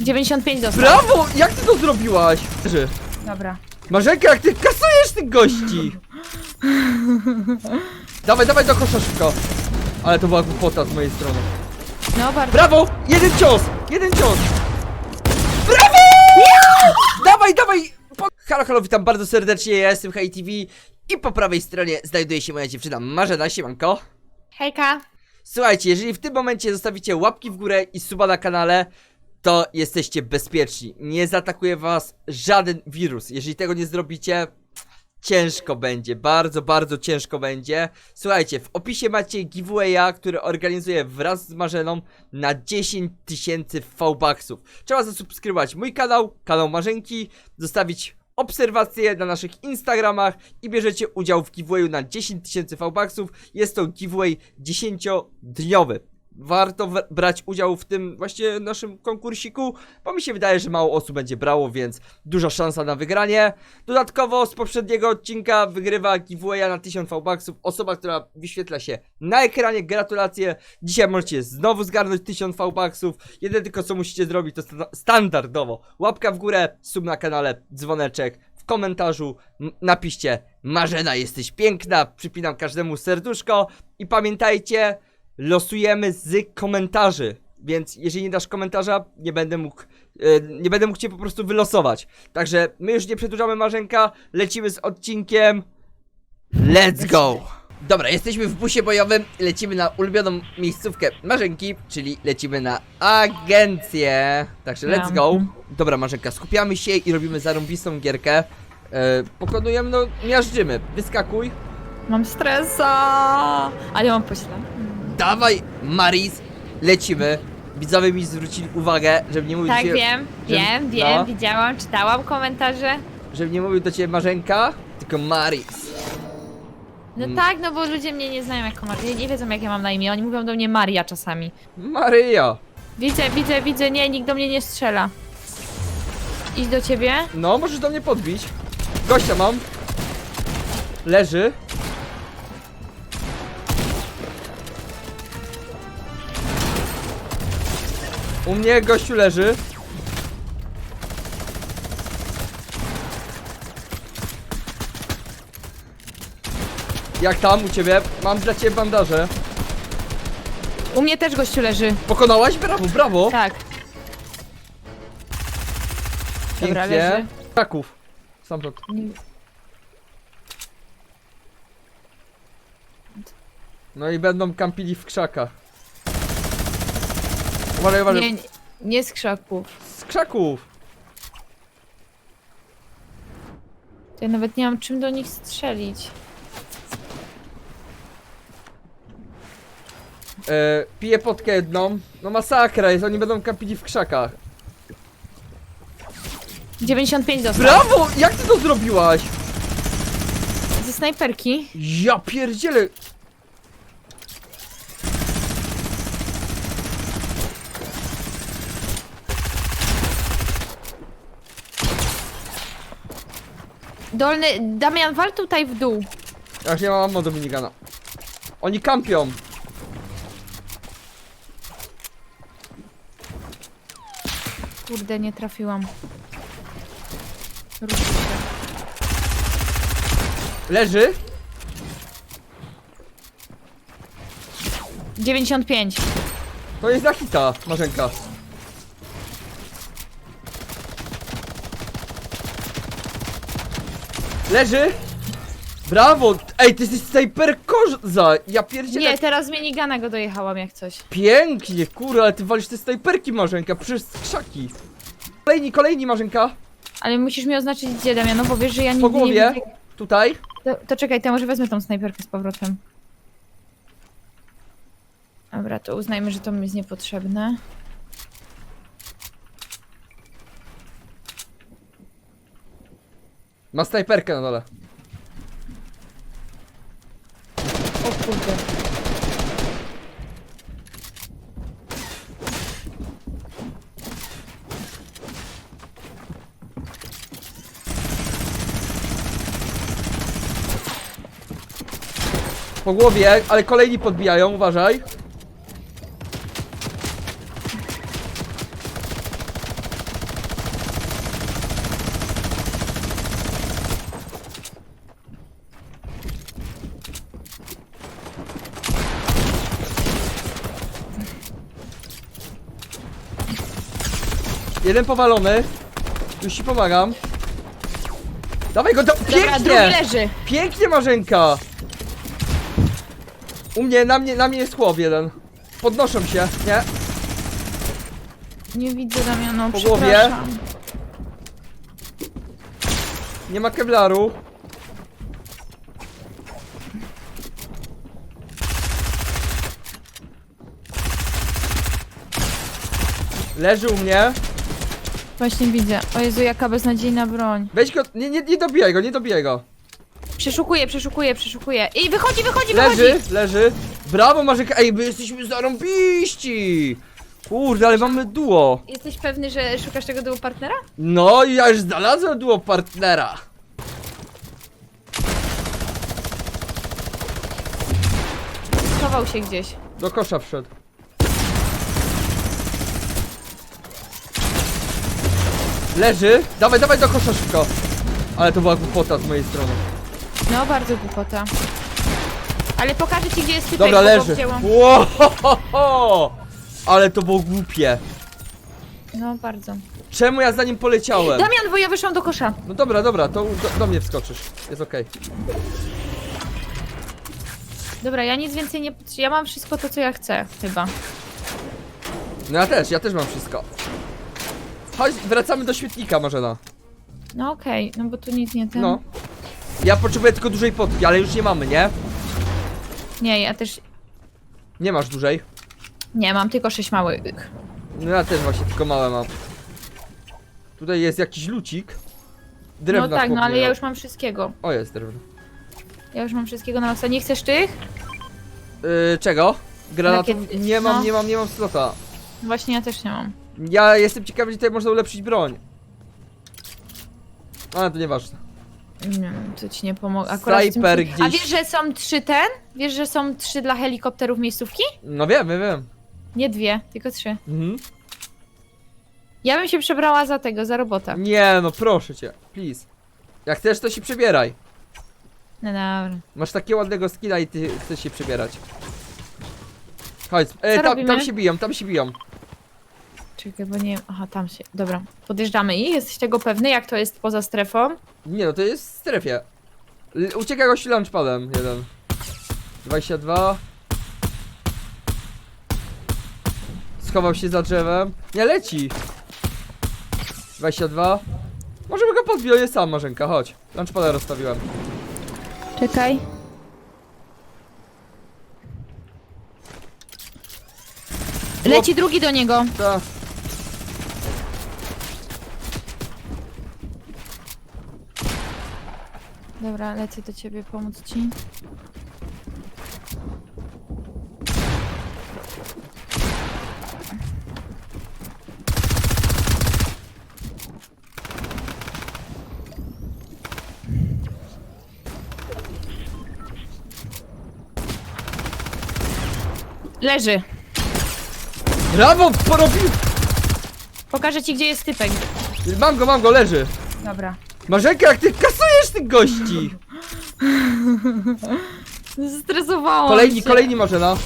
95 dostał. Brawo! Jak ty to zrobiłaś? Że- Dobra. Marzenka, jak ty kasujesz tych gości! dawaj, dawaj do kosza szybko. Ale to była głupota z mojej strony. No bardzo. Brawo! Jeden cios! Jeden cios! Brawo! Dawaj, dawaj! Po... Halo, halo, witam bardzo serdecznie, ja jestem Hej TV i po prawej stronie znajduje się moja dziewczyna Marzena, siemanko. Hejka. Słuchajcie, jeżeli w tym momencie zostawicie łapki w górę i suba na kanale, to jesteście bezpieczni. Nie zaatakuje was żaden wirus. Jeżeli tego nie zrobicie, ciężko będzie. Bardzo, bardzo ciężko będzie. Słuchajcie, w opisie macie giveawaya, który organizuję wraz z Marzeną na 10 tysięcy V-Bucksów. Trzeba zasubskrybować mój kanał, kanał Marzenki, zostawić obserwacje na naszych Instagramach i bierzecie udział w giveawayu na 10 tysięcy V-Bucksów. Jest to giveaway 10-dniowy. Warto brać udział w tym właśnie naszym konkursiku, bo mi się wydaje, że mało osób będzie brało, więc duża szansa na wygranie. Dodatkowo z poprzedniego odcinka wygrywa giveawaya na 1000 V-Bucksów osoba, która wyświetla się na ekranie. Gratulacje! Dzisiaj możecie znowu zgarnąć 1000 V-Bucksów. Jedyne tylko co musicie zrobić to sta- standardowo łapka w górę, sub na kanale, dzwoneczek. W komentarzu napiszcie Marzena jesteś piękna, przypinam każdemu serduszko i pamiętajcie, losujemy z komentarzy. Więc jeżeli nie dasz komentarza, nie będę mógł, e, nie będę mógł cię po prostu wylosować. Także my już nie przedłużamy Marzenka, lecimy z odcinkiem. Let's go! Dobra, jesteśmy w busie bojowym, lecimy na ulubioną miejscówkę Marzenki, czyli lecimy na agencję. Także let's go. Dobra Marzenka, skupiamy się i robimy zarąbistą gierkę. E, pokonujemy, no miażdżymy. Wyskakuj. Mam stresa. Ale mam pośle. Dawaj, Maris, lecimy. Widzowie mi zwrócili uwagę, żebym nie mówił Tak, do ciebie, wiem, że- wiem, wiem, no. widziałam, czytałam komentarze. żebym nie mówił do ciebie Marzenka, tylko Maris. No Mm. tak, no bo ludzie mnie nie znają jako Maria, nie wiedzą jak ja mam na imię, oni mówią do mnie Maria czasami. Maryja. Widzę, widzę, widzę, nie, nikt do mnie nie strzela. Idź do ciebie. No, możesz do mnie podbić. Gościa mam. Leży. U mnie gościu leży. Jak tam u ciebie? Mam dla ciebie bandaże. U mnie też gościu leży. Pokonałaś? Brawo, brawo. Tak. Dobra, Pięknie. leży. Kraków. Stamtąd. Nie- No i będą kampili w krzakach. Uważaj, uważaj. Nie, nie, nie z krzaków. Z krzaków! To ja nawet nie mam czym do nich strzelić. E, piję potkę jedną. No masakra jest, oni będą kampili w krzakach. 95 dostał. Brawo! Jak ty to zrobiłaś? Ze snajperki. Ja pierdzielę! Dolny, Damian, wal tutaj w dół. Ja już nie mam ammo do minigana. Oni kampią. Kurde, nie trafiłam. Się. Leży. 95. To jest na hita, Marzenka. Leży. Brawo! Ej, ty jesteś snajperkorza! Ja pierdzielę. Nie, teraz z minigana go dojechałam jak coś. Pięknie, kurwa, ale ty walisz te snajperki, Marzenka, przez krzaki. Kolejni, kolejni, Marzenka. Ale musisz mi oznaczyć gdzie, Damian, no bo wiesz, że ja nie, Po nie głowie. widzę. Tutaj. To, to czekaj, to może wezmę tą snajperkę z powrotem. Dobra, to uznajmy, że to mi jest niepotrzebne. Ma snajperkę na dole. O kurde. Po głowie, ale kolejni podbijają, uważaj. Jeden powalony. Już ci pomagam. Dawaj go, do... Dobra, drugi pięknie! leży. Pięknie Marzenka! U mnie, na mnie, na mnie jest chłop jeden. Podnoszą się, nie? Nie widzę Damiano, Po głowie. przepraszam. Nie ma kevlaru. Leży u mnie. Właśnie widzę. O Jezu, jaka beznadziejna broń. Weź go, nie, nie, nie dobijaj go, nie dobijaj go. Przeszukuję, przeszukuję, przeszukuję. I wychodzi, wychodzi, Leży, wychodzi! leży. Brawo Marzenka, ej, my jesteśmy zarąbiści. Kurde, ale mamy duo. Jesteś pewny, że szukasz tego duo partnera? No i ja już znalazłem duo partnera. Schował się gdzieś. Do kosza wszedł. Leży. Dawaj, dawaj do kosza szybko. Ale to była głupota z mojej strony. No, bardzo głupota. Ale pokażę ci, gdzie jest typek, Dobra, bo go leży. wzięłam. Wow, Ale to było głupie. No, bardzo. Czemu ja za nim poleciałem? Damian, bo ja wyszłam do kosza. No dobra, dobra, to do, do mnie wskoczysz. Jest okej. Dobra, ja nic więcej nie... Ja mam wszystko to, co ja chcę, chyba. No ja też, ja też mam wszystko. Chodź, wracamy do świetnika, Marzena. No okej, no bo tu nic nie ten... No. Ja potrzebuję tylko dużej potki, ale już nie mamy, nie? Nie, ja też... Nie masz dużej. Nie, mam tylko sześć małych. No ja też właśnie tylko małe mam. Tutaj jest jakiś lucik. Drewna No tak, no ale ja miał. już mam wszystkiego. O, jest drewno. Ja już mam wszystkiego na maksa. Nie chcesz tych? Yy, czego? Granatów? Nie mam, no. nie mam, nie mam slota. Właśnie ja też nie mam. Ja jestem ciekawy, gdzie tutaj można ulepszyć broń. Ale to nieważne. Nie wiem, to ci nie pomogę. Akurat w tym- A gdzieś- wiesz, że są trzy ten? Wiesz, że są trzy dla helikopterów miejscówki? No wiem, wiem, wiem. Nie dwie, tylko trzy. Mhm. Ja bym się przebrała za tego, za robota. Nie no, proszę cię, please. Jak chcesz, to się przebieraj. No dobra. Masz takiego ładnego skina i ty chcesz się przebierać. Chodź, e, Co tam, robimy? tam się biją, tam się biją. Czekaj, bo nie... Aha, tam się... Dobra. Podjeżdżamy i jesteś tego pewny, jak to jest poza strefą? Nie no, to jest w strefie. L ucieka gość lunchpadem, jeden. 22. Schował się za drzewem. Nie, leci. 22. Możemy go podbić, on jest sam, Marzenka, chodź. Lunchpada rozstawiłem. Czekaj. Leci drugi do niego. Ta. Dobra, lecę do ciebie pomóc ci. Leży. Brawo, porobił! Pokażę ci, gdzie jest typek. Mam go, mam go, leży. Dobra. Marzenka, jak ty kasujesz tych gości? Zestresowałam Kolejni, się. kolejni Marzena.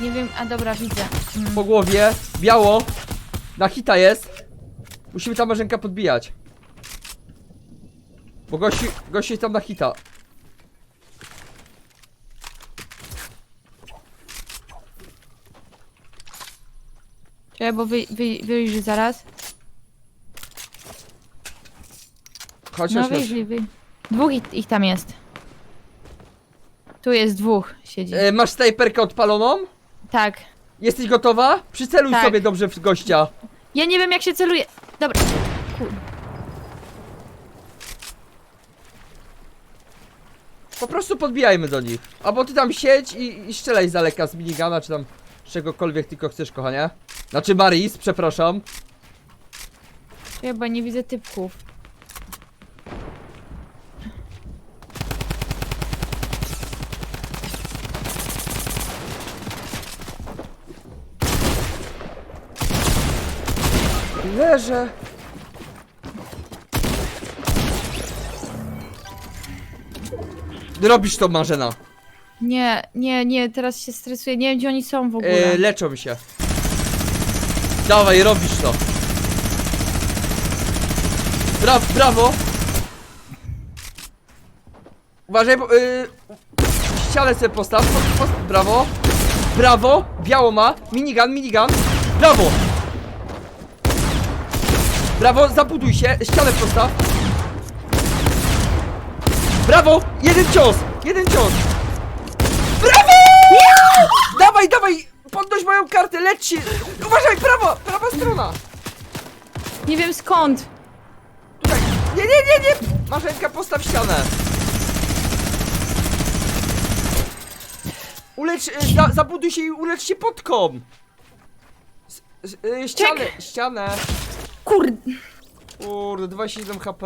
Nie wiem, a dobra, widzę. Mm. Po głowie, biało. Na hita jest. Musimy tam Marzenka podbijać. Bo gości, gości jest tam na hita. Czekaj, bo wy, wy, wyjrzy zaraz. Chodź, No wyjrzyj. Dwóch ich, ich tam jest. Tu jest dwóch, siedzi. E, masz snajperkę odpaloną? Tak. Jesteś gotowa? Przyceluj Tak. sobie dobrze w gościa. Ja nie wiem jak się celuje. Dobra. Kur... Po prostu podbijajmy do nich. Albo ty tam siedź i, i strzelaj z daleka z minigana, czy tam z czegokolwiek tylko chcesz, kochanie. Znaczy Maris, przepraszam. Bo nie widzę typków. Leżę. Robisz to, Marzena. Nie, nie, nie, teraz się stresuję. Nie wiem gdzie oni są w ogóle. E, leczą się. Dawaj, robisz to. Bra brawo! Uważaj, bo... Yy, ścianę sobie postaw, post, post, brawo! Brawo! Biało ma! Minigun, minigun! Brawo! Brawo, zabuduj się, ścianę postaw! Brawo! Jeden cios! Jeden cios! Brawo! Dawaj, dawaj! Podnoś moją kartę, leć się! Uważaj, prawa! Prawa strona! Nie wiem skąd. Tutaj! Nie, nie, nie, nie! Marzenka, postaw ścianę! Ulecz, y, za, zabuduj się i ulecz się podką! S, s, y, ścianę, ścianę! Kur... Kurde, 27 HP.